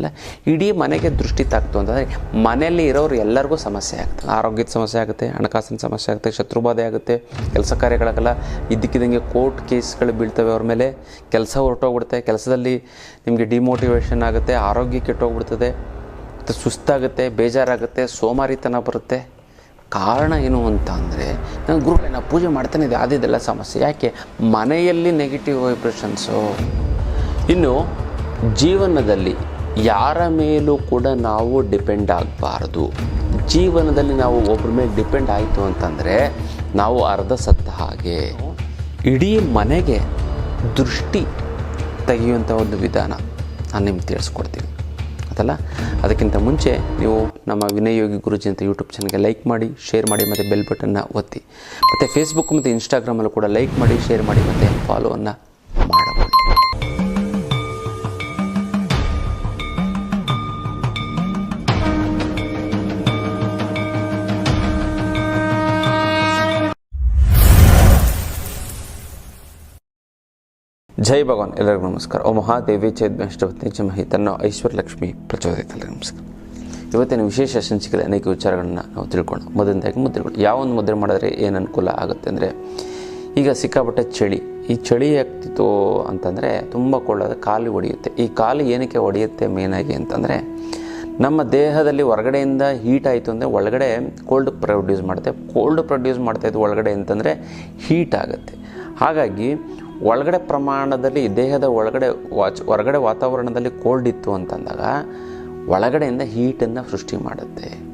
ಅಲ್ಲ ಇಡೀ ಮನೆಗೆ ದೃಷ್ಟಿ ತಾಕ್ತು ಅಂತಂದರೆ ಮನೆಯಲ್ಲಿ ಇರೋರು ಎಲ್ಲರಿಗೂ ಸಮಸ್ಯೆ ಆಗುತ್ತೆ ಆರೋಗ್ಯದ ಸಮಸ್ಯೆ ಆಗುತ್ತೆ, ಹಣಕಾಸಿನ ಸಮಸ್ಯೆ ಆಗುತ್ತೆ, ಶತ್ರುಬಾಧೆ ಆಗುತ್ತೆ, ಕೆಲಸ ಕಾರ್ಯಗಳಾಗಲ್ಲ ಇದ್ದಕ್ಕಿದ್ದಂಗೆ ಕೋರ್ಟ್ ಕೇಸ್ಗಳು ಬೀಳ್ತವೆ ಅವ್ರ ಮೇಲೆ. ಕೆಲಸ ಹೊರಟೋಗ್ಬಿಡುತ್ತೆ, ಕೆಲಸದಲ್ಲಿ ನಿಮಗೆ ಡಿಮೋಟಿವೇಷನ್ ಆಗುತ್ತೆ, ಆರೋಗ್ಯ ಕೆಟ್ಟೋಗ್ಬಿಡ್ತದೆ, ಮತ್ತು ಸುಸ್ತಾಗುತ್ತೆ, ಬೇಜಾರಾಗುತ್ತೆ, ಸೋಮಾರಿತನ ಬರುತ್ತೆ. ಕಾರಣ ಏನು ಅಂತ ಅಂದರೆ, ನಾನು ಗುರುಗಳೇ ಪೂಜೆ ಮಾಡ್ತಾನೆ ಇದೆ ಆದಿದೆಲ್ಲ ಸಮಸ್ಯೆ. ಯಾಕೆ? ಮನೆಯಲ್ಲಿ ನೆಗೆಟಿವ್ ವೈಬ್ರೇಷನ್ಸು ಇನ್ನು ಜೀವನದಲ್ಲಿ ಯಾರ ಮೇಲೂ ಕೂಡ ನಾವು ಡಿಪೆಂಡ್ ಆಗಬಾರ್ದು. ಜೀವನದಲ್ಲಿ ನಾವು ಒಬ್ಬರ ಮೇಲೆ ಡಿಪೆಂಡ್ ಆಯಿತು ಅಂತಂದರೆ ನಾವು ಅರ್ಧ ಸತ್ತ ಹಾಗೆ. ಇಡೀ ಮನೆಗೆ ದೃಷ್ಟಿ ತೆಗೆಯುವಂಥ ಒಂದು ವಿಧಾನ ನಾನು ನಿಮ್ಗೆ ತಿಳಿಸ್ಕೊಡ್ತೀನಿ. ಅದಲ್ಲ? ಅದಕ್ಕಿಂತ ಮುಂಚೆ ನೀವು ನಮ್ಮ ವಿನಯೋಗಿ ಯೋಗಿ ಗುರುಜಿ ಅಂತ ಯೂಟ್ಯೂಬ್ ಚಾನಲ್ಗೆ ಲೈಕ್ ಮಾಡಿ ಶೇರ್ ಮಾಡಿ, ಮತ್ತು ಬೆಲ್ ಬಟನ್ನ ಒತ್ತಿ. ಮತ್ತು ಫೇಸ್ಬುಕ್ ಮತ್ತು ಇನ್ಸ್ಟಾಗ್ರಾಮಲ್ಲೂ ಕೂಡ ಲೈಕ್ ಮಾಡಿ ಶೇರ್ ಮಾಡಿ, ಮತ್ತು ಫಾಲೋವನ್ನು ಮಾಡಬಹುದು. ಜೈ ಭಗವಾನ್ ಎಲ್ಲರಿಗೂ ನಮಸ್ಕಾರ. ಓ ಮಹಾದೇವಿ ಚೈದ್ಮಷ್ಟಪತ್ನಿ ಚಮಹಿ ತನ್ನ ಐಶ್ವರ್ಯ ಲಕ್ಷ್ಮಿ ಪ್ರಚೋದಿತ ಎಲ್ಲರಿಗೂ ನಮಸ್ಕಾರ. ಇವತ್ತಿನ ವಿಶೇಷ ಸಂಚಿಕೆಯಲ್ಲಿ ಅನೇಕ ವಿಚಾರಗಳನ್ನು ನಾವು ತಿಳ್ಕೊಂಡು ಮೊದಲನೇದಾಗಿ ಮುದ್ರೆಗಳು. ಯಾವ ಒಂದು ಮುದ್ರೆ ಮಾಡಿದ್ರೆ ಏನು ಅನುಕೂಲ ಆಗುತ್ತೆ ಅಂದರೆ, ಈಗ ಸಿಕ್ಕಾಪಟ್ಟೆ ಚಳಿ. ಈ ಚಳಿ ಆಗ್ತಿತ್ತು ಅಂತಂದರೆ ತುಂಬ ಕೊಳ್ಳದ ಕಾಲು ಒಡೆಯುತ್ತೆ. ಈ ಕಾಲು ಏನಕ್ಕೆ ಒಡೆಯುತ್ತೆ ಮೇನಾಗಿ ಅಂತಂದರೆ, ನಮ್ಮ ದೇಹದಲ್ಲಿ ಹೊರಗಡೆಯಿಂದ ಹೀಟ್ ಆಯಿತು ಅಂದರೆ ಒಳಗಡೆ ಕೋಲ್ಡ್ ಪ್ರೊಡ್ಯೂಸ್ ಮಾಡುತ್ತೆ. ಕೋಲ್ಡ್ ಪ್ರೊಡ್ಯೂಸ್ ಮಾಡ್ತಾಯಿದ್ದು ಒಳಗಡೆ ಅಂತಂದರೆ ಹೀಟ್ ಆಗುತ್ತೆ. ಹಾಗಾಗಿ ಒಳಗಡೆ ಪ್ರಮಾಣದಲ್ಲಿ, ದೇಹದ ಒಳಗಡೆ ವಾಚ್, ಹೊರಗಡೆ ವಾತಾವರಣದಲ್ಲಿ ಕೋಲ್ಡ್ ಇತ್ತು ಅಂತಂದಾಗ, ಒಳಗಡೆಯಿಂದ ಹೀಟನ್ನು ಸೃಷ್ಟಿ ಮಾಡುತ್ತೆ.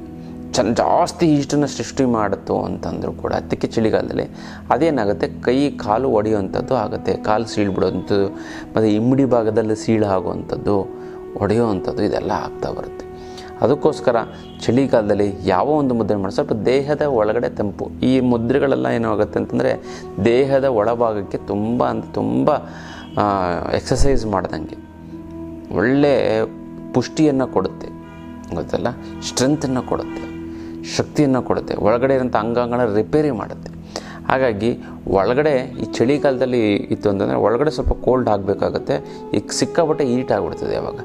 ಚೆನ್ನ ಜಾಸ್ತಿ ಹೀಟನ್ನು ಸೃಷ್ಟಿ ಮಾಡುತ್ತು ಅಂತಂದರೂ ಕೂಡ ಅದಕ್ಕೆ ಚಳಿಗಾಲದಲ್ಲಿ ಅದೇನಾಗುತ್ತೆ? ಕೈ, ಕಾಲು ಒಡೆಯುವಂಥದ್ದು ಆಗುತ್ತೆ. ಕಾಲು ಸೀಳ್ಬಿಡುವಂಥದ್ದು, ಮತ್ತು ಇಮ್ಮಡಿ ಭಾಗದಲ್ಲಿ ಸೀಳು ಆಗುವಂಥದ್ದು ಒಡೆಯುವಂಥದ್ದು ಇದೆಲ್ಲ ಆಗ್ತಾ ಬರುತ್ತೆ. ಅದಕ್ಕೋಸ್ಕರ ಚಳಿಗಾಲದಲ್ಲಿ ಯಾವ ಒಂದು ಮುದ್ರೆ ಮಾಡಿ ಸ್ವಲ್ಪ ದೇಹದ ಒಳಗಡೆ ತಂಪು. ಈ ಮುದ್ರೆಗಳೆಲ್ಲ ಏನಾಗುತ್ತೆ ಅಂತಂದರೆ ದೇಹದ ಒಳಭಾಗಕ್ಕೆ ತುಂಬ ಅಂದರೆ ತುಂಬ ಎಕ್ಸಸೈಸ್ ಮಾಡ್ದಂಗೆ. ಒಳ್ಳೆ ಪುಷ್ಟಿಯನ್ನು ಕೊಡುತ್ತೆ. ಗೊತ್ತಲ್ಲ? ಸ್ಟ್ರೆಂತನ್ನು ಕೊಡುತ್ತೆ. ಶಕ್ತಿಯನ್ನು ಕೊಡುತ್ತೆ. ಒಳಗಡೆ ಇರೋಂಥ ಅಂಗಾಂಗಗಳ ರಿಪೇರಿ ಮಾಡುತ್ತೆ. ಹಾಗಾಗಿ ಒಳಗಡೆ ಈ ಚಳಿಗಾಲದಲ್ಲಿ ಇತ್ತು ಅಂತಂದರೆ ಒಳಗಡೆ ಸ್ವಲ್ಪ ಕೋಲ್ಡ್ ಆಗಬೇಕಾಗುತ್ತೆ. ಈಗ ಸಿಕ್ಕಾಪಟ್ಟೆ ಹೀಟ್ ಆಗಿಬಿಡ್ತದೆ ಯಾವಾಗ.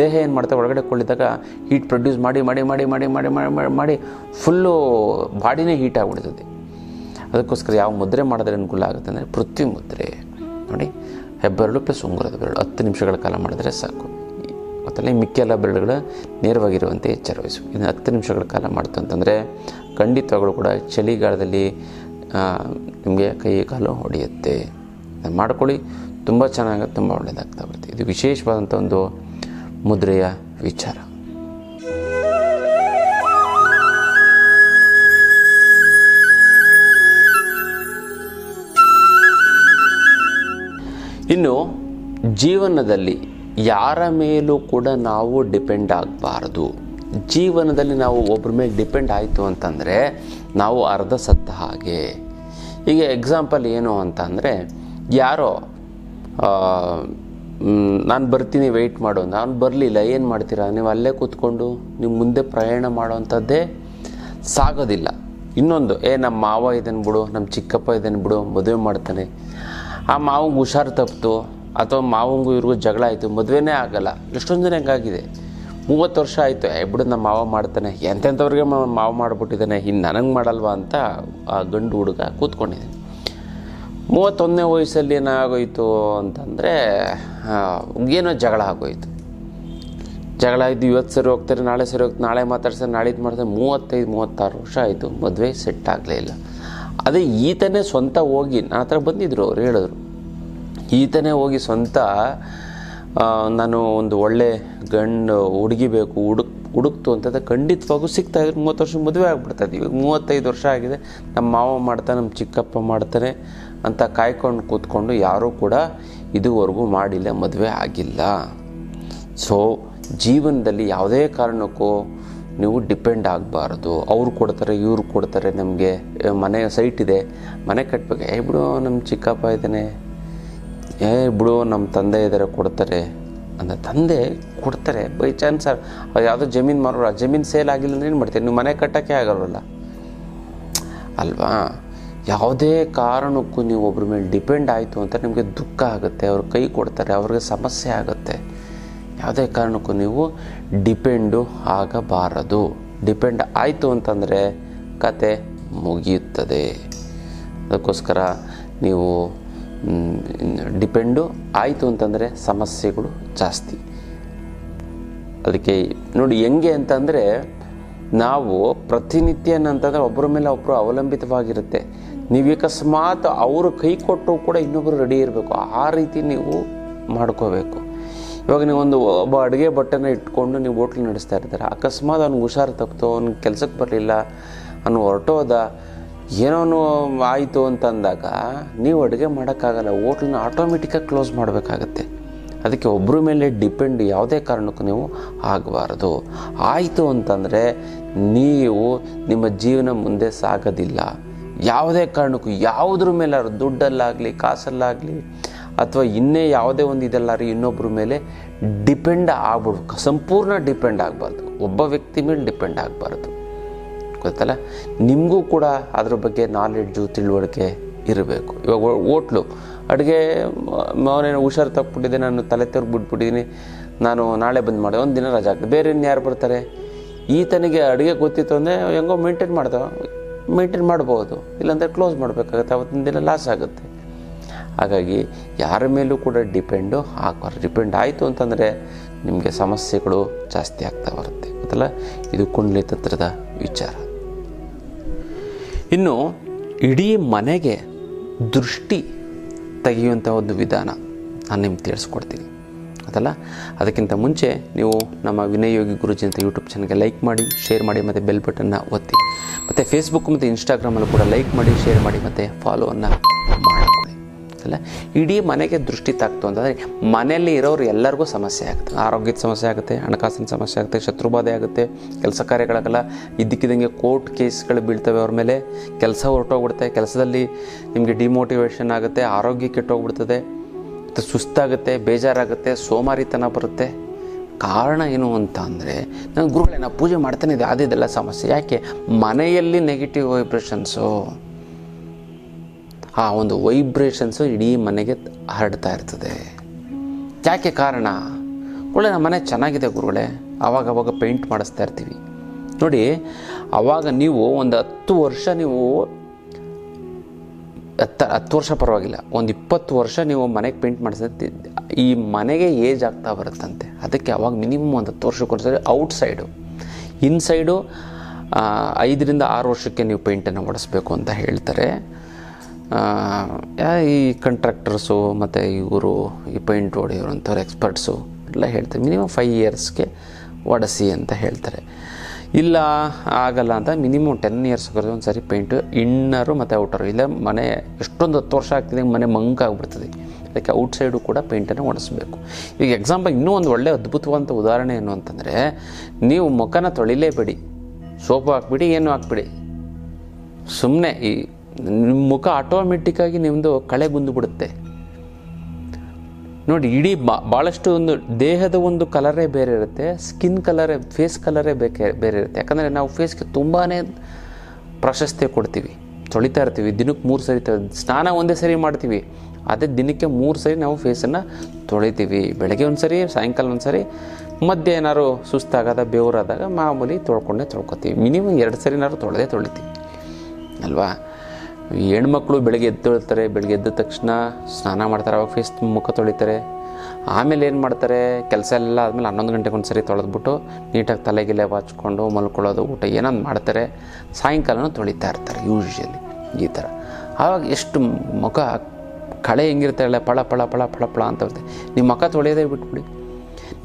ದೇಹ ಏನು ಮಾಡ್ತಾರೆ ಒಳಗಡೆ ಕೊಳ್ಳಿದಾಗ ಹೀಟ್ ಪ್ರೊಡ್ಯೂಸ್ ಮಾಡಿ ಮಾಡಿ ಮಾಡಿ ಮಾಡಿ ಮಾಡಿ ಮಾಡಿ ಮಾಡಿ ಮಾಡಿ ಫುಲ್ಲು ಬಾಡಿನೇ ಹೀಟ್ ಆಗಿಬಿಡ್ತದೆ. ಅದಕ್ಕೋಸ್ಕರ ಯಾವ ಮುದ್ರೆ ಮಾಡಿದ್ರೆ ಅನುಕೂಲ ಆಗುತ್ತೆ ಅಂದರೆ ಪೃಥ್ವಿ ಮುದ್ರೆ. ನೋಡಿ, ಹೆಬ್ಬೆರಳು ಪ್ಲಸ್ ಉಂಗುರದ ಬೆರಳು. ಹತ್ತು ನಿಮಿಷಗಳ ಕಾಲ ಮಾಡಿದ್ರೆ ಸಾಕು. ಮತ್ತಲ್ಲಿ ಮಿಕ್ಕೆಲ್ಲ ಬೆರಳುಗಳು ನೇರವಾಗಿರುವಂತೆ ಎಚ್ಚರವಹಿಸು. ಇನ್ನು ಹತ್ತು ನಿಮಿಷಗಳ ಕಾಲ ಮಾಡ್ತು ಅಂತಂದರೆ ಖಂಡಿತವಾಗಲೂ ಕೂಡ ಚಳಿಗಾಲದಲ್ಲಿ ನಿಮಗೆ ಕೈ ಕಾಲು ಹೊಡೆಯುತ್ತೆ. ಮಾಡ್ಕೊಳ್ಳಿ, ತುಂಬ ಚೆನ್ನಾಗಿ, ತುಂಬ ಒಳ್ಳೆಯದಾಗ್ತಾ ಬರುತ್ತೆ. ಇದು ವಿಶೇಷವಾದಂಥ ಒಂದು ಮುದ್ರೆಯ ವಿಚಾರ. ಇನ್ನು, ಜೀವನದಲ್ಲಿ ಯಾರ ಮೇಲೂ ಕೂಡ ನಾವು ಡಿಪೆಂಡ್ ಆಗಬಾರ್ದು. ಜೀವನದಲ್ಲಿ ನಾವು ಒಬ್ಬರ ಮೇಲೆ ಡಿಪೆಂಡ್ ಆಯಿತು ಅಂತಂದರೆ ನಾವು ಅರ್ಧ ಸತ್ತ ಹಾಗೆ. ಈಗ ಎಕ್ಸಾಂಪಲ್ ಏನು ಅಂತ ಅಂದರೆ ಯಾರೋ ನಾನು ಬರ್ತೀನಿ ವೆಯ್ಟ್ ಮಾಡು. ನಾನು ಬರಲಿಲ್ಲ, ಏನು ಮಾಡ್ತೀರಾ? ನೀವು ಅಲ್ಲೇ ಕೂತ್ಕೊಂಡು, ನೀವು ಮುಂದೆ ಪ್ರಯಾಣ ಮಾಡೋವಂಥದ್ದೇ ಸಾಗೋದಿಲ್ಲ. ಇನ್ನೊಂದು, ಏ ನಮ್ಮ ಮಾವ ಇದನ್ನು ಬಿಡು ನಮ್ಮ ಚಿಕ್ಕಪ್ಪ ಇದನ್ನು ಬಿಡು, ಮದುವೆ ಮಾಡ್ತಾನೆ. ಆ ಮಾವಂಗೆ ಹುಷಾರು ತಪ್ಪಿತು ಅಥವಾ ಮಾವಂಗೂ ಇವ್ರಿಗೂ ಜಗಳ ಆಯಿತು, ಮದುವೆನೇ ಆಗಲ್ಲ. ಎಷ್ಟೊಂದು ಜನ ಹೆಂಗಾಗಿದೆ. ಮೂವತ್ತು ವರ್ಷ ಆಯಿತು ಬಿಡು ನಮ್ಮ ಮಾವ ಮಾಡ್ತಾನೆ, ಎಂತೆಂಥವ್ರಿಗೆ ಮಾವ ಮಾಡಿಬಿಟ್ಟಿದ್ದಾನೆ, ಇನ್ನು ನನಗೆ ಮಾಡಲ್ವಾ ಅಂತ ಆ ಗಂಡು ಹುಡುಗ ಕೂತ್ಕೊಂಡಿದ್ದಾನೆ. ಮೂವತ್ತೊಂದನೇ ವಯಸ್ಸಲ್ಲಿ ಏನಾಗೋಯಿತು ಅಂತಂದರೆ ಏನೋ ಜಗಳ ಆಗೋಯಿತು. ಜಗಳ ಇದ್ದು ಇವತ್ತು ಸರಿ ಹೋಗ್ತಾರೆ, ನಾಳೆ ಸರಿ ಹೋಗ್ತಾರೆ, ನಾಳೆ ಮಾತಾಡಿಸಿ ನಾಳೆ ಇದು ಮಾಡ್ತಾರೆ, ಮೂವತ್ತೈದು, ಮೂವತ್ತಾರು ವರ್ಷ ಆಯಿತು, ಮದುವೆ ಸೆಟ್ ಆಗಲೇ ಇಲ್ಲ. ಅದೇ ಈತನೇ ಸ್ವಂತ ಹೋಗಿ ನನ್ನ ಹತ್ರ ಬಂದಿದ್ರು, ಅವ್ರು ಹೇಳಿದ್ರು, ಈತನೇ ಹೋಗಿ ಸ್ವಂತ ನಾನು ಒಂದು ಒಳ್ಳೆ ಗಂಡು ಹುಡುಗಿ ಬೇಕು ಹುಡುಕ್ ಹುಡುಕ್ತು ಅಂತ ಖಂಡಿತವಾಗೂ ಸಿಗ್ತಾ ಇದ್ರೆ ಮೂವತ್ತು ವರ್ಷ ಮದುವೆ ಆಗಿಬಿಡ್ತದೆ ಇವಾಗ ಮೂವತ್ತೈದು ವರ್ಷ ಆಗಿದೆ. ನಮ್ಮ ಮಾವ ಮಾಡ್ತಾನೆ ನಮ್ಮ ಚಿಕ್ಕಪ್ಪ ಮಾಡ್ತಾನೆ ಅಂತ ಕಾಯ್ಕೊಂಡು ಕೂತ್ಕೊಂಡು ಯಾರೂ ಕೂಡ ಇದುವರೆಗೂ ಮಾಡಿಲ್ಲ, ಮದುವೆ ಆಗಿಲ್ಲ. ಸೊ ಜೀವನದಲ್ಲಿ ಯಾವುದೇ ಕಾರಣಕ್ಕೂ ನೀವು ಡಿಪೆಂಡ್ ಆಗಬಾರ್ದು. ಅವ್ರು ಕೊಡ್ತಾರೆ, ಇವ್ರು ಕೊಡ್ತಾರೆ. ನಮಗೆ, ಮನೆ ಸೈಟ್ ಇದೆ. ಮನೆ ಕಟ್ಟಬೇಕು ಏ ಬಿಡು, ನಮ್ಮ ಚಿಕ್ಕಪ್ಪ ಇದ್ದಾನೆ. ಏ ಬಿಡು ನಮ್ಮ ತಂದೆ ಇದ್ದಾರೆ ಕೊಡ್ತಾರೆ. ಅಂದರೆ ತಂದೆ ಕೊಡ್ತಾರೆ, ಬೈ ಚಾನ್ಸ್ ಅವ್ರು ಯಾವುದೋ ಜಮೀನು ಮಾರೋರು, ಆ ಜಮೀನು ಸೇಲ್ ಆಗಿಲ್ಲ ಅಂದ್ರೆ ಏನು ಮಾಡ್ತೀರಿ? ನೀವು ಮನೆ ಕಟ್ಟೋಕ್ಕೆ ಆಗಲ್ವಲ್ಲ? ಅಲ್ವಾ? ಯಾವುದೇ ಕಾರಣಕ್ಕೂ ನೀವು ಒಬ್ಬರ ಮೇಲೆ ಡಿಪೆಂಡ್ ಆಯಿತು ಅಂತ ನಿಮಗೆ ದುಃಖ ಆಗುತ್ತೆ, ಅವ್ರು ಕೈ ಕೊಡ್ತಾರೆ, ಅವ್ರಿಗೆ ಸಮಸ್ಯೆ ಆಗುತ್ತೆ. ಯಾವುದೇ ಕಾರಣಕ್ಕೂ ನೀವು ಡಿಪೆಂಡು ಆಗಬಾರದು. ಡಿಪೆಂಡ್ ಆಯಿತು ಅಂತಂದರೆ ಕತೆ ಮುಗಿಯುತ್ತದೆ. ಅದಕ್ಕೋಸ್ಕರ ನೀವು ಡಿಪೆಂಡು ಆಯಿತು ಅಂತಂದರೆ ಸಮಸ್ಯೆಗಳು ಜಾಸ್ತಿ. ಅದಕ್ಕೆ ನೋಡಿ ಹೆಂಗೆ ಅಂತಂದರೆ ನಾವು ಪ್ರತಿನಿತ್ಯ ಅಂತಂದರೆ ಒಬ್ಬರ ಮೇಲೆ ಒಬ್ಬರು ಅವಲಂಬಿತವಾಗಿರುತ್ತೆ. ನೀವು ಅಕಸ್ಮಾತ್ ಅವರು ಕೈ ಕೊಟ್ಟರು ಕೂಡ ಇನ್ನೊಬ್ಬರು ರೆಡಿ ಇರಬೇಕು. ಆ ರೀತಿ ನೀವು ಮಾಡ್ಕೋಬೇಕು. ಇವಾಗ ನೀವು ಒಂದು ಒಬ್ಬ ಅಡುಗೆ ಬಟ್ಟೆನ ಇಟ್ಕೊಂಡು ನೀವು ಹೋಟ್ಲ್ ನಡೆಸ್ತಾ ಇರ್ತಾರೆ. ಅಕಸ್ಮಾತ್ ಅವ್ನಿಗೆ ಹುಷಾರು ತಪ್ಪಿತು ಅವ್ನಿಗೆ ಕೆಲಸಕ್ಕೆ ಬರಲಿಲ್ಲ, ಅವ್ನು ಹೊರಟೋದ ಏನೋ ಆಯಿತು ಅಂತಂದಾಗ ನೀವು ಅಡುಗೆ ಮಾಡೋಕ್ಕಾಗಲ್ಲ, ಹೋಟ್ಲನ್ನ ಆಟೋಮೆಟಿಕಾಗಿ ಕ್ಲೋಸ್ ಮಾಡಬೇಕಾಗತ್ತೆ. ಅದಕ್ಕೆ ಒಬ್ಬರ ಮೇಲೆ ಡಿಪೆಂಡ್ ಯಾವುದೇ ಕಾರಣಕ್ಕೂ ನೀವು ಆಗಬಾರ್ದು. ಆಯಿತು ಅಂತಂದರೆ ನೀವು ನಿಮ್ಮ ಜೀವನ ಮುಂದೆ ಸಾಗೋದಿಲ್ಲ. ಯಾವುದೇ ಕಾರಣಕ್ಕೂ ಯಾವುದ್ರ ಮೇಲಾದ್ರು ದುಡ್ಡಲ್ಲಾಗಲಿ, ಕಾಸಲ್ಲಾಗಲಿ, ಅಥವಾ ಇನ್ನೇ ಯಾವುದೇ ಒಂದು ಇದಲ್ಲಾರಿ ಇನ್ನೊಬ್ಬರ ಮೇಲೆ ಡಿಪೆಂಡ್ ಆಗ್ಬಿಡ್ಬೇಕು. ಸಂಪೂರ್ಣ ಡಿಪೆಂಡ್ ಆಗಬಾರ್ದು. ಒಬ್ಬ ವ್ಯಕ್ತಿ ಮೇಲೆ ಡಿಪೆಂಡ್ ಆಗಬಾರ್ದು. ಗೊತ್ತಲ್ಲ? ನಿಮಗೂ ಕೂಡ ಅದ್ರ ಬಗ್ಗೆ ನಾಲೆಡ್ಜು ತಿಳುವಳಿಕೆ ಇರಬೇಕು. ಇವಾಗ ಹೋಟ್ಲು ಅಡುಗೆ ಅವನೇನು ಹುಷಾರು ತಗ್ಬಿಟ್ಟಿದ್ದೆ ನಾನು ತಲೆ ತೆರ್ಗ್ ಬಿಟ್ಬಿಟ್ಟಿದ್ದೀನಿ, ನಾನು ನಾಳೆ ಬಂದು ಮಾಡಿದೆ, ಒಂದು ದಿನ ರಜಾ ಆಗ್ತದೆ ಬೇರೆ ಇನ್ನು ಯಾರು ಬರ್ತಾರೆ? ಈತನಿಗೆ ಅಡುಗೆ ಗೊತ್ತಿತ್ತು ಅಂದರೆ ಹೆಂಗೋ ಮೇಂಟೈನ್ ಮಾಡ್ತಾವ ಮೇಂಟೈನ್ ಮಾಡ್ಬೋದು. ಇಲ್ಲಾಂದರೆ ಕ್ಲೋಸ್ ಮಾಡಬೇಕಾಗತ್ತೆ. ಅವತ್ತಿನ ದಿನ ಲಾಸ್ ಆಗುತ್ತೆ. ಹಾಗಾಗಿ ಯಾರ ಮೇಲೂ ಕೂಡ ಡಿಪೆಂಡು ಆಗಬಾರ್ದು ಡಿಪೆಂಡ್ ಆಯಿತು ಅಂತಂದರೆ ನಿಮಗೆ ಸಮಸ್ಯೆಗಳು ಜಾಸ್ತಿ ಆಗ್ತಾ ಬರುತ್ತೆ. ಗೊತ್ತಲ್ಲ? ಇದು ಕುಂಡ್ಲಿ ತತ್ರದ ವಿಚಾರ. ಇನ್ನು ಇಡೀ ಮನೆಗೆ ದೃಷ್ಟಿ ತೆಗೆಯುವಂಥ ಒಂದು ವಿಧಾನ ನಾನು ನಿಮ್ಗೆ ತಿಳಿಸ್ಕೊಡ್ತೀನಿ. ಅದಲ್ಲ? ಅದಕ್ಕಿಂತ ಮುಂಚೆ ನೀವು ನಮ್ಮ ವಿನಯೋಗಿ ಯೋಗಿ ಗುರುಜಿ ಅಂತ ಯೂಟ್ಯೂಬ್ ಚಾನಲ್ಗೆ ಲೈಕ್ ಮಾಡಿ ಶೇರ್ ಮಾಡಿ ಮತ್ತು ಬೆಲ್ ಬಟನ್ನ ಒತ್ತಿ. ಮತ್ತು ಫೇಸ್ಬುಕ್ ಮತ್ತು ಇನ್ಸ್ಟಾಗ್ರಾಮಲ್ಲೂ ಕೂಡ ಲೈಕ್ ಮಾಡಿ ಶೇರ್ ಮಾಡಿ ಮತ್ತು ಫಾಲೋವನ್ನು ಅಲ್ಲ ಇಡೀ ಮನೆಗೆ ದೃಷ್ಟಿ ತಾಕ್ತು ಅಂತಂದರೆ ಮನೆಯಲ್ಲಿ ಇರೋರು ಎಲ್ಲರಿಗೂ ಸಮಸ್ಯೆ ಆಗುತ್ತೆ. ಆರೋಗ್ಯದ ಸಮಸ್ಯೆ ಆಗುತ್ತೆ, ಹಣಕಾಸಿನ ಸಮಸ್ಯೆ ಆಗುತ್ತೆ, ಶತ್ರುಬಾಧೆ ಆಗುತ್ತೆ, ಕೆಲಸ ಕಾರ್ಯಗಳಾಗಲ್ಲ, ಇದ್ದಕ್ಕಿದ್ದಂಗೆ ಕೋರ್ಟ್ ಕೇಸ್ಗಳು ಬೀಳ್ತವೆ ಅವ್ರ ಮೇಲೆ, ಕೆಲಸ ಹೊರಟೋಗ್ಬಿಡುತ್ತೆ, ಕೆಲಸದಲ್ಲಿ ನಿಮಗೆ ಡಿಮೋಟಿವೇಷನ್ ಆಗುತ್ತೆ, ಆರೋಗ್ಯ ಕೆಟ್ಟೋಗ್ಬಿಡ್ತದೆ, ಮತ್ತು ಸುಸ್ತಾಗುತ್ತೆ, ಬೇಜಾರಾಗುತ್ತೆ, ಸೋಮಾರಿತನ ಬರುತ್ತೆ. ಕಾರಣ ಏನು ಅಂತ ಅಂದರೆ, ನಾನು ಗುರುಗಳೇ ಪೂಜೆ ಮಾಡ್ತಾನೆ ಇದೆ ಇದೆಲ್ಲ ಸಮಸ್ಯೆ. ಯಾಕೆ? ಮನೆಯಲ್ಲಿ ನೆಗೆಟಿವ್ ವೈಬ್ರೇಷನ್ಸು ಆ ಒಂದು ವೈಬ್ರೇಷನ್ಸು ಇಡೀ ಮನೆಗೆ ಹರಡ್ತಾ ಇರ್ತದೆ. ಯಾಕೆ ಕಾರಣ? ಒಳ್ಳೆ ನಮ್ಮ ಮನೆ ಚೆನ್ನಾಗಿದೆ ಗುರುಗಳೇ. ಆವಾಗ ಅವಾಗ ಪೇಂಟ್ ಮಾಡಿಸ್ತಾ ಇರ್ತೀವಿ. ನೋಡಿ, ಆವಾಗ ನೀವು ಒಂದು ಹತ್ತು ವರ್ಷ ನೀವು ಹತ್ತು ಹತ್ತು ವರ್ಷ ಪರವಾಗಿಲ್ಲ, ಒಂದು ಇಪ್ಪತ್ತು ವರ್ಷ ನೀವು ಮನೆಗೆ ಪೇಂಟ್ ಮಾಡಿಸಿದ್ರೆ ಈ ಮನೆಗೆ ಏಜ್ ಆಗ್ತಾ ಬರುತ್ತಂತೆ. ಅದಕ್ಕೆ ಅವಾಗ ಮಿನಿಮಮ್ ಒಂದು ಹತ್ತು ವರ್ಷಕ್ಕೊಂದ್ಸರಿ ಔಟ್ಸೈಡು ಇನ್ಸೈಡು ಐದರಿಂದ ಆರು ವರ್ಷಕ್ಕೆ ನೀವು ಪೇಂಟನ್ನು ಹೊಡೆಸ್ಬೇಕು ಅಂತ ಹೇಳ್ತಾರೆ. ಈ ಕಂಟ್ರಾಕ್ಟರ್ಸು ಮತ್ತು ಇವರು, ಈ ಪೈಂಟ್ ಹೊಡೆಯೋರು ಅಂಥವ್ರು ಎಕ್ಸ್ಪರ್ಟ್ಸು ಎಲ್ಲ ಹೇಳ್ತಾರೆ. ಮಿನಿಮಮ್ ಫೈವ್ ಇಯರ್ಸ್ಗೆ ಒಡೆಸಿ ಅಂತ ಹೇಳ್ತಾರೆ. ಇಲ್ಲ, ಆಗಲ್ಲ ಅಂತ ಮಿನಿಮಮ್ ಟೆನ್ ಇಯರ್ಸ್ ಒಂದು ಸರಿ ಪೇಂಟು ಇನ್ನರು ಮತ್ತು ಔಟರು ಇಲ್ಲ, ಮನೆ, ಎಷ್ಟೊಂದು ಹತ್ತು ವರ್ಷ ಆಗ್ತಿದೆ, ಮನೆ ಮಂಕಾಗ್ಬಿಡ್ತದೆ ಅದಕ್ಕೆ ಔಟ್ಸೈಡು ಕೂಡ ಪೇಂಟನ್ನು ಒಡಿಸ್ಬೇಕು. ಈಗ ಎಕ್ಸಾಂಪಲ್ ಇನ್ನೂ ಒಂದು ಒಳ್ಳೆಯ ಅದ್ಭುತವಾದಂಥ ಉದಾಹರಣೆ ಏನು ಅಂತಂದರೆ, ನೀವು ಮುಖನ ತೊಳಿಲೇಬೇಡಿ. ಸೋಪು ಹಾಕ್ಬಿಡಿ, ಏನು ಹಾಕ್ಬಿಡಿ. ಸುಮ್ಮನೆ ಈ ನಿಮ್ಮ ಮುಖ ಆಟೋಮೆಟಿಕ್ಕಾಗಿ ನಿಮ್ಮದು ಕಳೆ ಬಿಡುತ್ತೆ. ನೋಡಿ, ಇಡೀ ಬಾ ಭಾಳಷ್ಟು ಒಂದು ದೇಹದ ಒಂದು ಕಲರೇ ಬೇರೆ ಇರುತ್ತೆ ಸ್ಕಿನ್ ಕಲರೇ ಫೇಸ್ ಕಲರೇ ಬೇಕೆ, ಬೇರೆ ಇರುತ್ತೆ. ಯಾಕಂದರೆ ನಾವು ಫೇಸ್ಗೆ ತುಂಬಾ ಪ್ರಾಶಸ್ತ್ಯ ಕೊಡ್ತೀವಿ, ತೊಳಿತಾ ಇರ್ತೀವಿ, ದಿನಕ್ಕೆ ಮೂರು ಸರಿ ಸ್ನಾನ ಒಂದೇ ಸರಿ ಮಾಡ್ತೀವಿ, ಅದೇ ದಿನಕ್ಕೆ ಮೂರು ಸರಿ ನಾವು ಫೇಸನ್ನು ತೊಳಿತೀವಿ. ಬೆಳಗ್ಗೆ ಒಂದು ಸರಿ, ಸಾಯಂಕಾಲ ಒಂದು ಸರಿ, ಮಧ್ಯೆ ಏನಾದ್ರು ಸುಸ್ತಾಗದ, ಬೆವರಾದಾಗ ಮಾಮೂಲಿ ತೊಳ್ಕೊಂಡೇ ತೊಳ್ಕೊತೀವಿ. ಮಿನಿಮಮ್ ಎರಡು ಸರಿನಾದ್ರು ತೊಳೆದೇ ತೊಳಿತೀವಿ, ಅಲ್ವಾ? ಹೆಣ್ಮಕ್ಳು ಬೆಳಗ್ಗೆ ಎದ್ದು ತೊಳಿತಾರೆ, ಬೆಳಗ್ಗೆ ಎದ್ದ ತಕ್ಷಣ ಸ್ನಾನ ಮಾಡ್ತಾರೆ, ಅವಾಗ ಫೇಸ್ ಮುಖ ತೊಳಿತಾರೆ. ಆಮೇಲೆ ಏನು ಮಾಡ್ತಾರೆ, ಕೆಲಸ ಎಲ್ಲ ಆದಮೇಲೆ ಹನ್ನೊಂದು ಗಂಟೆಗೆ ಒಂದು ಸರಿ ತೊಳೆದ್ಬಿಟ್ಟು ನೀಟಾಗಿ ತಲೆಗಿಲೆ ಬಾಚ್ಕೊಂಡು ಮಲ್ಕೊಳ್ಳೋದು, ಊಟ ಏನೊಂದು ಮಾಡ್ತಾರೆ, ಸಾಯಂಕಾಲನೂ ತೊಳಿತಾ ಇರ್ತಾರೆ ಯೂಶ್ವಲಿ ಈ ಥರ ಆವಾಗ ಎಷ್ಟು ಮುಖ, ಕಳೆ ಹೆಂಗಿರ್ತಾರೆ ಪಳ ಪಳ ಪಳ ಪಳ ಪಳ ಅಂತ ಇರುತ್ತೆ ನಿಮ್ಮ ಮುಖ ತೊಳೆಯೋದೇ ಬಿಟ್ಬಿಡಿ.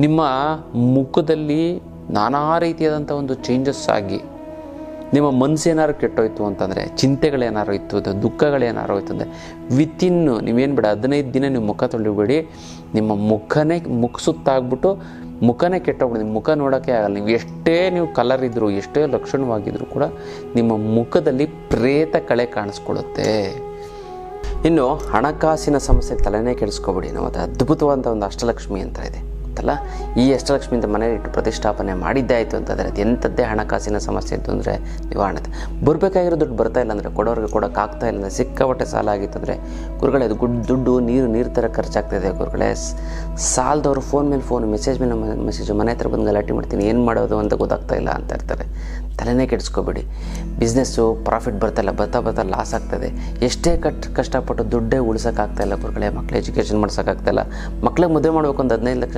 ನಿಮ್ಮ ಮುಖದಲ್ಲಿ ನಾನಾ ರೀತಿಯಾದಂಥ ಒಂದು ಚೇಂಜಸ್ ಆಗಿ ನಿಮ್ಮ ಮನಸ್ಸೇನಾದ್ರು ಕೆಟ್ಟೋಯ್ತು ಅಂತಂದರೆ ಚಿಂತೆಗಳೇನಾರು ಇತ್ತು ಅದು ದುಃಖಗಳೇನಾರು ಹೋಯ್ತು ಅಂದರೆ ವಿತಿನ್ ನೀವೇನು ಬೇಡ, ಹದಿನೈದು ದಿನ ನೀವು ಮುಖ ತೊಳಿಬೇಡಿ ನಿಮ್ಮ ಮುಖನೇ ಮುಖ ಸುತ್ತಾಗ್ಬಿಟ್ಟು ಮುಖನೇ ಕೆಟ್ಟೋಗ್ಬಿಡಿ ನಿಮ್ಮ ಮುಖ ನೋಡೋಕ್ಕೆ ಆಗಲ್ಲ. ನೀವು ಎಷ್ಟೇ ನೀವು ಕಲರ್ ಇದ್ದರೂ ಎಷ್ಟೇ ಲಕ್ಷಣವಾಗಿದ್ದರೂ ಕೂಡ ನಿಮ್ಮ ಮುಖದಲ್ಲಿ ಪ್ರೇತ ಕಳೆ ಕಾಣಿಸ್ಕೊಳ್ಳುತ್ತೆ. ಇನ್ನು ಹಣಕಾಸಿನ ಸಮಸ್ಯೆ ತಲೆನೇ ಕೆಡಿಸ್ಕೊಬಿಡಿ. ನಾವು ಅದು ಅದ್ಭುತವಾದಂಥ ಒಂದು ಅಷ್ಟಲಕ್ಷ್ಮಿ ಅಂತ ಇದೆ. ಗೊತ್ತಲ್ಲ ಈ ಅಷ್ಟಲಕ್ಷ್ಮಿಯಿಂದ ಮನೇಲಿ ಇಟ್ಟು ಪ್ರತಿಷ್ಠಾಪನೆ ಮಾಡಿದ್ದೇ ಆಯಿತು ಅಂತಂದರೆ ಅದು ಎಂಥದ್ದೇ ಹಣಕಾಸಿನ ಸಮಸ್ಯೆ ಇತ್ತು ಅಂದರೆ ನಿವಾರಣೆ. ಬರಬೇಕಾಗಿರೋ ದುಡ್ಡು ಬರ್ತಾ ಇಲ್ಲ ಅಂದರೆ ಕೊಡೋರಿಗೆ ಕೊಡೋಕ್ಕಾಗ್ತಾ ಇಲ್ಲ ಅಂದರೆ ಸಿಕ್ಕಾಪಟ್ಟೆ ಸಾಲ ಆಗಿತ್ತು ಅಂದರೆ ಗುರುಗಳೇ ಅದು ಗುಡ್ ದುಡ್ಡು, ನೀರು ನೀರು ಥರ ಖರ್ಚಾಗ್ತಾಯಿದೆ ಗುರುಗಳೇ. ಸಾಲದವರು ಫೋನ್ ಮೇಲೆ ಫೋನ್ ಮೆಸೇಜ್ ಮೇಲೆ ಮೆಸೇಜು ಮನೆ ಹತ್ರ ಬಂದು ಗಲಾಟೆ ಮಾಡ್ತೀನಿ, ಏನು ಮಾಡೋದು ಅಂತ ಗೊತ್ತಾಗ್ತಾ ಇಲ್ಲ ಅಂತ ಇರ್ತಾರೆ. ತಲೆನೇ ಕೆಡಿಸ್ಕೋಬೇಡಿ. ಬಿಸ್ನೆಸ್ಸು ಪ್ರಾಫಿಟ್ ಇಲ್ಲ, ಬರ್ತಾ ಬರ್ತಾ ಲಾಸ್ ಆಗ್ತದೆ. ಎಷ್ಟೇ ಕಟ್, ಕಷ್ಟಪಟ್ಟು ದುಡ್ಡೇ ಉಳಿಸೋಕ್ಕಾಗ್ತಾ ಇಲ್ಲ ಗುರುಗಳೇ, ಮಕ್ಳು ಎಜುಕೇಷನ್ ಮಾಡ್ಸೋಕ್ಕಾಗ್ತಾಯಿಲ್ಲ ಮಕ್ಕಳಿಗೆ ಮದುವೆ ಮಾಡಬೇಕು ಒಂದು ಹದಿನೈದು ಲಕ್ಷ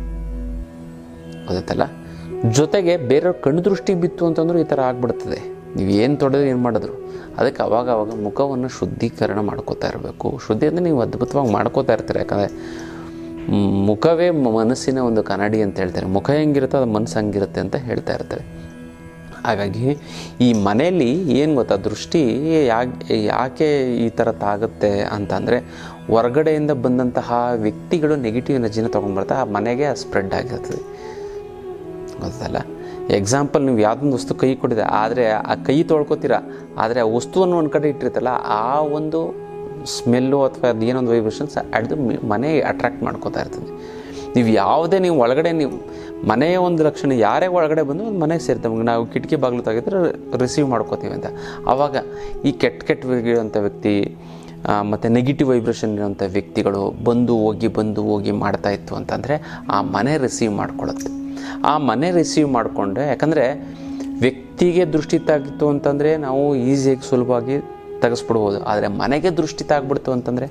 ಗೊತ್ತಲ್ಲ ಜೊತೆಗೆ ಬೇರೆಯವ್ರ ಕಣ್ಣು ದೃಷ್ಟಿ ಬಿತ್ತು ಅಂತಂದ್ರೂ ಈ ಥರ ಆಗ್ಬಿಡ್ತದೆ. ನೀವು ಏನು ತೊಡೆದ್ರೆ ಏನು ಮಾಡಿದ್ರು. ಅದಕ್ಕೆ ಅವಾಗ ಅವಾಗ ಮುಖವನ್ನು ಶುದ್ಧೀಕರಣ ಮಾಡ್ಕೋತಾ ಇರಬೇಕು. ಶುದ್ಧಿ ಅಂದರೆ ನೀವು ಅದ್ಭುತವಾಗಿ ಮಾಡ್ಕೋತಾ ಇರ್ತೀರ. ಯಾಕಂದರೆ ಮುಖವೇ ಮನಸ್ಸಿನ ಒಂದು ಕನ್ನಡಿ ಅಂತ ಹೇಳ್ತಾರೆ. ಮುಖ ಹೆಂಗಿರುತ್ತೋ ಅದು ಮನಸ್ಸು ಹಂಗಿರುತ್ತೆ ಅಂತ ಹೇಳ್ತಾ ಇರ್ತಾರೆ. ಹಾಗಾಗಿ ಈ ಮನೆಯಲ್ಲಿ ಏನು ಗೊತ್ತಾ, ದೃಷ್ಟಿ ಯಾಕೆ ಯಾಕೆ ಈ ಥರ ತಾಗುತ್ತೆ ಅಂತಂದರೆ ಹೊರಗಡೆಯಿಂದ ಬಂದಂತಹ ವ್ಯಕ್ತಿಗಳು ನೆಗೆಟಿವ್ ಎನರ್ಜಿನ ತೊಗೊಂಡ್ಬರ್ತಾ ಆ ಮನೆಗೆ ಸ್ಪ್ರೆಡ್ ಆಗಿರ್ತದೆ. ಗೊತ್ತಲ್ಲ? ಎಕ್ಸಾಂಪಲ್ ನೀವು ಯಾವುದೊಂದು ವಸ್ತು ಕೈ ಕೊಟ್ಟಿದೆ, ಆದರೆ ಆ ಕೈ ತೊಳ್ಕೊತೀರ? ಆದರೆ ಆ ವಸ್ತುವನ್ನು ಒಂದು ಕಡೆ ಇಟ್ಟಿರ್ತಲ್ಲ ಆ ಒಂದು ಸ್ಮೆಲ್ಲು ಅಥವಾ ಏನೊಂದು ವೈಬ್ರೇಷನ್ಸ್ ಅಡ್ದು ಮನೆ ಅಟ್ರಾಕ್ಟ್ ಮಾಡ್ಕೋತಾ ಇರ್ತದೆ. ನೀವು ಯಾವುದೇ ನೀವು ಒಳಗಡೆ ನೀವು, ಮನೆಯ ಒಂದು ಲಕ್ಷಣ ಯಾರೇ ಒಳಗಡೆ ಬಂದು ಮನೆಗೆ ಸೇರ್ತವೆ ನಾವು ಕಿಟಕಿ ಬಾಗಿಲು ತೆಗೆದ್ರೆ ರಿಸೀವ್ ಮಾಡ್ಕೋತೀವಿ ಅಂತ. ಆವಾಗ ಈ ಕೆಟ್ಟ ಕೆಟ್ಟ ಇರೋಂಥ ವ್ಯಕ್ತಿ ಮತ್ತು ನೆಗೆಟಿವ್ ವೈಬ್ರೇಷನ್ ಇರೋಂಥ ವ್ಯಕ್ತಿಗಳು ಬಂದು ಹೋಗಿ ಬಂದು ಹೋಗಿ ಮಾಡ್ತಾ ಇತ್ತು ಅಂತಂದರೆ ಆ ಮನೆ ರಿಸೀವ್ ಮಾಡ್ಕೊಳ್ಳುತ್ತೆ. ಆ ಮನೆ ರಿಸೀವ್ ಮಾಡಿಕೊಂಡೆ ಯಾಕಂದರೆ ವ್ಯಕ್ತಿಗೆ ದೃಷ್ಟಿ ತಾಗಿತ್ತು ಅಂತಂದರೆ ನಾವು ಈಸಿಯಾಗಿ ಸುಲಭವಾಗಿ ತೆಗೆಸ್ಬಿಡ್ಬೋದು. ಆದರೆ ಮನೆಗೆ ದೃಷ್ಟಿ ತಾಗ್ಬಿಡ್ತು ಅಂತಂದರೆ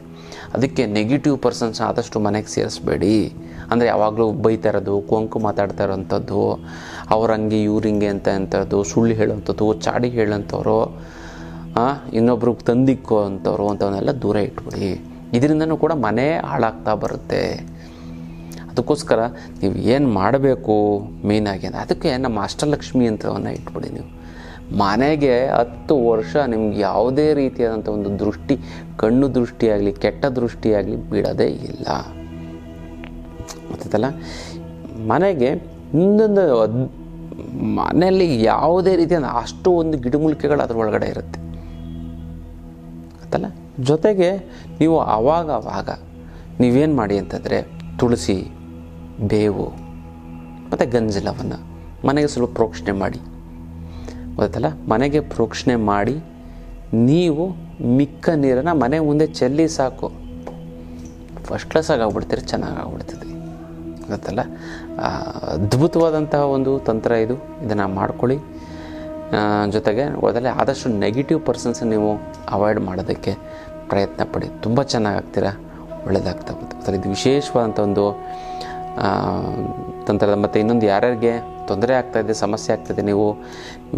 ಅದಕ್ಕೆ ನೆಗೆಟಿವ್ ಪರ್ಸನ್ಸ್ ಆದಷ್ಟು ಮನೆಗೆ ಸೇರಿಸ್ಬೇಡಿ. ಅಂದರೆ ಯಾವಾಗಲೂ ಬೈತಾ ಇರೋದು, ಕೊಂಕು ಮಾತಾಡ್ತಾ ಇರೋವಂಥದ್ದು ಅವ್ರ ಹಂಗೆ ಇವ್ರ ಹಿಂಗೆ ಅಂತ ಅಂಥದ್ದು ಸುಳ್ಳು ಹೇಳೋವಂಥದ್ದು ಚಾಡಿ ಹೇಳೋಂಥವ್ರು ಇನ್ನೊಬ್ರಿಗೆ ತಂದಿಕ್ಕೋ ಅಂಥವ್ರು ಅಂಥವನ್ನೆಲ್ಲ ದೂರ ಇಟ್ಬಿಡಿ. ಇದರಿಂದನೂ ಕೂಡ ಮನೆ ಹಾಳಾಗ್ತಾ ಬರುತ್ತೆ. ಅದಕ್ಕೋಸ್ಕರ ನೀವು ಏನು ಮಾಡಬೇಕು ಮೇಯ್ನಾಗಿ ಅಂದರೆ ಅದಕ್ಕೆ ನಮ್ಮ ಅಷ್ಟಲಕ್ಷ್ಮಿ ಯಂತ್ರವನ್ನು ಇಟ್ಬಿಡಿ ನೀವು. ಮನೆಗೆ ಹತ್ತು ವರ್ಷ ನಿಮ್ಗೆ ಯಾವುದೇ ರೀತಿಯಾದಂಥ ಒಂದು ದೃಷ್ಟಿ, ಕಣ್ಣು ದೃಷ್ಟಿಯಾಗಲಿ ಕೆಟ್ಟ ದೃಷ್ಟಿಯಾಗಲಿ ಬಿಡೋದೇ ಇಲ್ಲ. ಗೊತ್ತಲ್ಲ ಮನೆಗೆ ಇನ್ನೊಂದು ಮನೆಯಲ್ಲಿ ಯಾವುದೇ ರೀತಿಯ ಅಷ್ಟು ಒಂದು ಗಿಡಮೂಲಿಕೆಗಳು ಅದ್ರ ಒಳಗಡೆ ಇರುತ್ತೆ. ಗೊತ್ತಲ್ಲ ಜೊತೆಗೆ ನೀವು ಆವಾಗ ಆವಾಗ ನೀವೇನು ಮಾಡಿ ಅಂತಂದರೆ ತುಳಸಿ ಬೇವು, ಮತ್ತು ಗಂಜಲವನ್ನು ಮನೆಗೆ ಸ್ವಲ್ಪ ಪ್ರೋಕ್ಷಣೆ ಮಾಡಿ. ಗೊತ್ತಲ್ಲ? ಮನೆಗೆ ಪ್ರೋಕ್ಷಣೆ ಮಾಡಿ, ನೀವು ಮಿಕ್ಕ ನೀರನ್ನು ಮನೆ ಮುಂದೆ ಚೆಲ್ಲಿ ಸಾಕು. ಫಸ್ಟ್ ಕ್ಲಾಸ್ ಆಗ್ಬಿಡ್ತೀರಿ ಚೆನ್ನಾಗಿ ಆಗ್ಬಿಡ್ತದೆ. ಗೊತ್ತಲ್ಲ? ಅದ್ಭುತವಾದಂತಹ ಒಂದು ತಂತ್ರ ಇದು. ಇದನ್ನು ಮಾಡ್ಕೊಳ್ಳಿ. ಜೊತೆಗೆ ಅದರಲ್ಲಿ ಆದಷ್ಟು ನೆಗೆಟಿವ್ ಪರ್ಸನ್ಸ್ ನೀವು ಅವಾಯ್ಡ್ ಮಾಡೋದಕ್ಕೆ ಪ್ರಯತ್ನ ಪಡಿ. ತುಂಬ ಚೆನ್ನಾಗಾಗ್ತೀರಾ ಒಳ್ಳೆಯದಾಗ್ತಾ ಹೋಗುತ್ತೆ. ಇದು ವಿಶೇಷವಾದಂಥ ಒಂದು ತಂತ್ರದ ಮತ್ತು ಇನ್ನೊಂದು ಯಾರ್ಯಾರಿಗೆ ತೊಂದರೆ ಆಗ್ತಾಯಿದೆ ಸಮಸ್ಯೆ ಆಗ್ತಾಯಿದೆ ನೀವು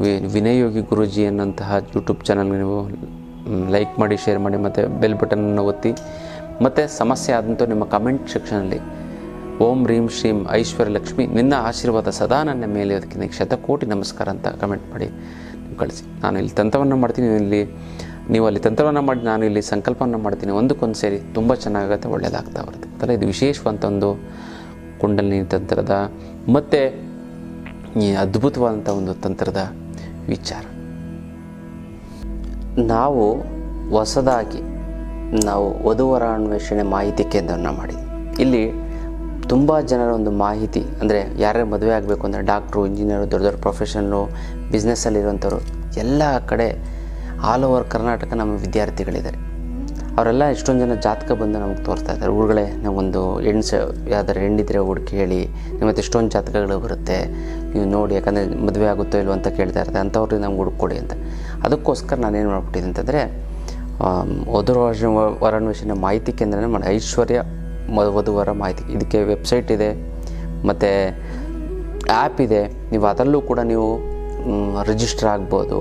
ವಿನಯೋಗಿ ವಿನಯ್ ಯೋಗಿ ಗುರೂಜಿ ಅನ್ನೋಂತಹ ಯೂಟ್ಯೂಬ್ ಚಾನಲ್ಗೆ ನೀವು ಲೈಕ್ ಮಾಡಿ ಶೇರ್ ಮಾಡಿ, ಮತ್ತು ಬೆಲ್ ಬಟನನ್ನು ಒತ್ತಿ, ಮತ್ತು ಸಮಸ್ಯೆ ಆದಂಥ ನಿಮ್ಮ ಕಮೆಂಟ್ ಸೆಕ್ಷನಲ್ಲಿ ಓಂ ರೀಂ ಶ್ರೀಂ ಐಶ್ವರ್ಯ ಲಕ್ಷ್ಮಿ, ನಿನ್ನ ಆಶೀರ್ವಾದ ಸದಾ ನನ್ನ ಮೇಲೆ ಅದಕ್ಕೆ ಶತಕೋಟಿ ನಮಸ್ಕಾರ ಅಂತ ಕಮೆಂಟ್ ಮಾಡಿ ಕಳಿಸಿ. ನಾನು ಇಲ್ಲಿ ತಂತ್ರವನ್ನು ಮಾಡ್ತೀನಿ ಇಲ್ಲಿ, ನೀವು ಅಲ್ಲಿ ತಂತ್ರವನ್ನು ಮಾಡಿ, ನಾನು ಇಲ್ಲಿ ಸಂಕಲ್ಪವನ್ನು ಮಾಡ್ತೀನಿ, ಒಂದಕ್ಕೊಂದು ಸೇರಿ ತುಂಬ ಚೆನ್ನಾಗುತ್ತೆ ಒಳ್ಳೆಯದಾಗ್ತಾ ಬರುತ್ತೆ. ಅದಲ್ಲ ಇದು ವಿಶೇಷವಂತ ಒಂದು ಕುಂಡಲಿನಿ ತಂತ್ರದ. ಮತ್ತು ಈ ಅದ್ಭುತವಾದಂಥ ಒಂದು ತಂತ್ರದ ವಿಚಾರ. ನಾವು ಹೊಸದಾಗಿ ನಾವು ವಧುವರ ಅನ್ವೇಷಣೆ ಮಾಹಿತಿ ಕೇಂದ್ರವನ್ನು ಮಾಡಿದ್ವಿ. ಇಲ್ಲಿ ತುಂಬ ಜನರ ಒಂದು ಮಾಹಿತಿ, ಅಂದರೆ ಯಾರ್ಯಾರು ಮದುವೆ ಆಗಬೇಕು ಅಂದರೆ ಡಾಕ್ಟ್ರು, ಇಂಜಿನಿಯರು, ದೊಡ್ಡ ದೊಡ್ಡ ಪ್ರೊಫೆಷನ್ನು ಬಿಸ್ನೆಸ್ಸಲ್ಲಿರುವಂಥವ್ರು ಎಲ್ಲ ಕಡೆ ಆಲ್ ಓವರ್ ಕರ್ನಾಟಕ ನಮ್ಮ ವಿದ್ಯಾರ್ಥಿಗಳಿದ್ದಾರೆ. ಅವರೆಲ್ಲ ಎಷ್ಟೊಂದು ಜನ ಜಾತಕ ಬಂದು ನಮಗೆ ತೋರಿಸ್ತಾ ಇದ್ದಾರೆ. ಊರುಗಳೇ ನಾವೊಂದು ಹೆಣ್ಣು ಸ, ಯಾವ್ದಾರು ಹೆಣ್ಣಿದ್ರೆ ಹುಡುಕಿ ಹೇಳಿ ನಿಮ್ಮತ್ತೆ ಎಷ್ಟೊಂದು ಜಾತಕಗಳು ಬರುತ್ತೆ, ನೀವು ನೋಡಿ, ಯಾಕಂದರೆ ಮದುವೆ ಆಗುತ್ತೋ ಇಲ್ವೋ ಅಂತ ಕೇಳ್ತಾ ಇರ್ತಾರೆ. ಅಂಥವ್ರಿಗೆ ನಮ್ಗೆ ಹುಡುಕೊಡಿ ಅಂತ. ಅದಕ್ಕೋಸ್ಕರ ನಾನೇನು ಮಾಡ್ಬಿಟ್ಟಿದ್ದೆ ಅಂತಂದರೆ ವಧು ವರಾನ್ವೇಷಣೆ ಮಾಹಿತಿ ಕೇಂದ್ರನೇ ಮಾಡಿ ಐಶ್ವರ್ಯ ವಧುವರ ಮಾಹಿತಿ. ಇದಕ್ಕೆ ವೆಬ್ಸೈಟ್ ಇದೆ, ಮತ್ತು ಆ್ಯಪ್ ಇದೆ. ನೀವು ಅದರಲ್ಲೂ ಕೂಡ ನೀವು ರಿಜಿಸ್ಟರ್ ಆಗ್ಬೋದು.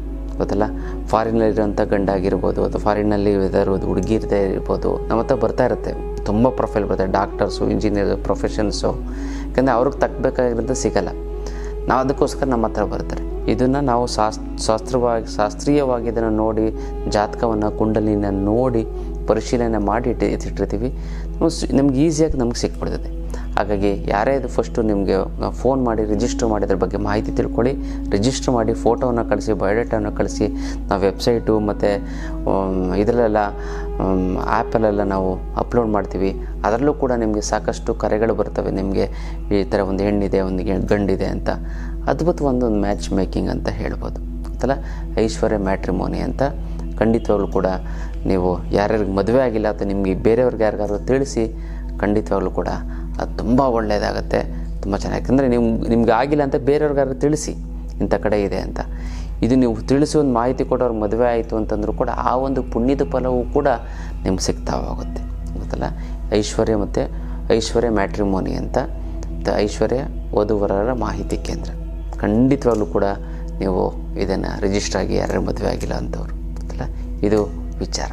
ಗೊತ್ತಲ್ಲ? ಫಾರಿನಲ್ಲಿರೋಂಥ ಗಂಡ ಆಗಿರ್ಬೋದು ಅಥವಾ ಫಾರಿನಲ್ಲಿ ಇರೋದು ಹುಡುಗಿ ಇರ್ತಾ ಇರ್ಬೋದು, ನಮ್ಮ ಹತ್ರ ಬರ್ತಾ ಇರುತ್ತೆ. ತುಂಬ ಪ್ರೊಫೈಲ್ ಬರುತ್ತೆ ಡಾಕ್ಟರ್ಸು ಇಂಜಿನಿಯರ್ಸು ಪ್ರೊಫೆಷನ್ಸು ಯಾಕಂದರೆ ಅವ್ರಿಗೆ ತಕ್ಕಬೇಕಾಗಿರೋದು ಸಿಗಲ್ಲ. ನಾವು ಅದಕ್ಕೋಸ್ಕರ ನಮ್ಮ ಹತ್ರ ಬರ್ತಾರೆ. ಇದನ್ನು ನಾವು ಶಾಸ್, ಶಾಸ್ತ್ರವಾಗಿ, ಶಾಸ್ತ್ರೀಯವಾಗಿ ಇದನ್ನು ನೋಡಿ, ಜಾತಕವನ್ನು ಕುಂಡಲಿನ ನೋಡಿ, ಪರಿಶೀಲನೆ ಮಾಡಿ ಇಟ್ಟು ಸ್- ನಮ್ಗೆ ಈಸಿಯಾಗಿ ನಮ್ಗೆ ಸಿಕ್ಬಿಡ್ತದೆ. ಹಾಗಾಗಿ ಯಾರೇ ಇದು ಫಸ್ಟು ನಿಮಗೆ ಫೋನ್ ಮಾಡಿ ರಿಜಿಸ್ಟರ್ ಮಾಡಿದ್ರ ಬಗ್ಗೆ ಮಾಹಿತಿ ತಿಳ್ಕೊಳ್ಳಿ. ರಿಜಿಸ್ಟರ್ ಮಾಡಿ, ಫೋಟೋವನ್ನು ಕಳಿಸಿ ಬಯೋಡೇಟಾವನ್ನು ಕಳಿಸಿ, ನಾವು ವೆಬ್ಸೈಟು ಮತ್ತು ಇದರಲ್ಲೆಲ್ಲ ಆ್ಯಪಲ್ಲೆಲ್ಲ ನಾವು ಅಪ್ಲೋಡ್ ಮಾಡ್ತೀವಿ. ಅದರಲ್ಲೂ ಕೂಡ ನಿಮಗೆ ಸಾಕಷ್ಟು ಕರೆಗಳು ಬರ್ತವೆ. ನಿಮಗೆ ಈ ಥರ ಒಂದು ಹೆಣ್ಣಿದೆ, ಒಂದು ಗಂಡಿದೆ ಅಂತ. ಅದ್ಭುತ ಒಂದು ಮ್ಯಾಚ್ ಮೇಕಿಂಗ್ ಅಂತ ಹೇಳ್ಬೋದು. ಗೊತ್ತಲ್ಲ? ಐಶ್ವರ್ಯ ಮ್ಯಾಟ್ರಿಮೋನಿ ಅಂತ. ಖಂಡಿತವಾಗ್ಲೂ ಕೂಡ ನೀವು ಯಾರ್ಯಾರಿಗೆ ಮದುವೆ ಆಗಿಲ್ಲ ಅಥವಾ ನಿಮಗೆ ಬೇರೆಯವ್ರಿಗೆ ಯಾರಿಗಾದ್ರು ತಿಳಿಸಿ, ಖಂಡಿತವಾಗ್ಲೂ ಕೂಡ ಅದು ತುಂಬ ಒಳ್ಳೆಯದಾಗುತ್ತೆ ತುಂಬ ಚೆನ್ನಾಗಿ ಯಾಕಂದರೆ ನೀವು ನಿಮ್ಗೆ ಆಗಿಲ್ಲ ಅಂತ ಬೇರೆಯವ್ರಿಗಾದ್ರೂ ತಿಳಿಸಿ, ಇಂಥ ಕಡೆ ಇದೆ ಅಂತ. ಇದು ನೀವು ತಿಳಿಸಿ ಒಂದು ಮಾಹಿತಿ ಕೊಟ್ಟವ್ರು ಮದುವೆ ಆಯಿತು ಅಂತಂದ್ರೂ ಕೂಡ ಆ ಒಂದು ಪುಣ್ಯದ ಫಲವೂ ಕೂಡ ನಿಮ್ಗೆ ಸಿಗ್ತಾ ಹೋಗುತ್ತೆ ಗೊತ್ತಲ್ಲ? ಐಶ್ವರ್ಯ ಮತ್ತು ಐಶ್ವರ್ಯ ಮ್ಯಾಟ್ರಿಮೋನಿ ಅಂತ, ಮತ್ತು ಐಶ್ವರ್ಯ ವಧುವರರ ಮಾಹಿತಿ ಕೇಂದ್ರ. ಖಂಡಿತವಾಗ್ಲೂ ಕೂಡ ನೀವು ಇದನ್ನು ರಿಜಿಸ್ಟರ್ ಆಗಿ ಯಾರ್ಯಾರು ಮದುವೆ ಆಗಿಲ್ಲ ಅಂತವ್ರು. ಗೊತ್ತಲ್ಲ? ಇದು ವಿಚಾರ.